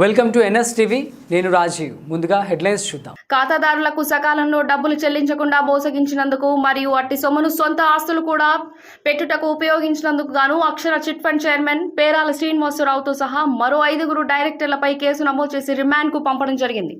Welcome to NS TV. నేను రాజీవ్. ముందుగా headlines చూద్దాం. ఖాతాదారులకు సకాలంలో డబ్బులు చెల్లించకుండా మోసగించినందుకు మరియు అట్టి సొమ్మును సొంత ఆస్తులు కూడా పెట్టుటకు ఉపయోగించినందుకు గాను Akshara chit fund chairman Perala శ్రీనివాసరావుతో సహా మరో ఐదుగురు డైరెక్టర్లపై కేసు నమోదు చేసి రిమాండ్కు పంపడం జరిగింది.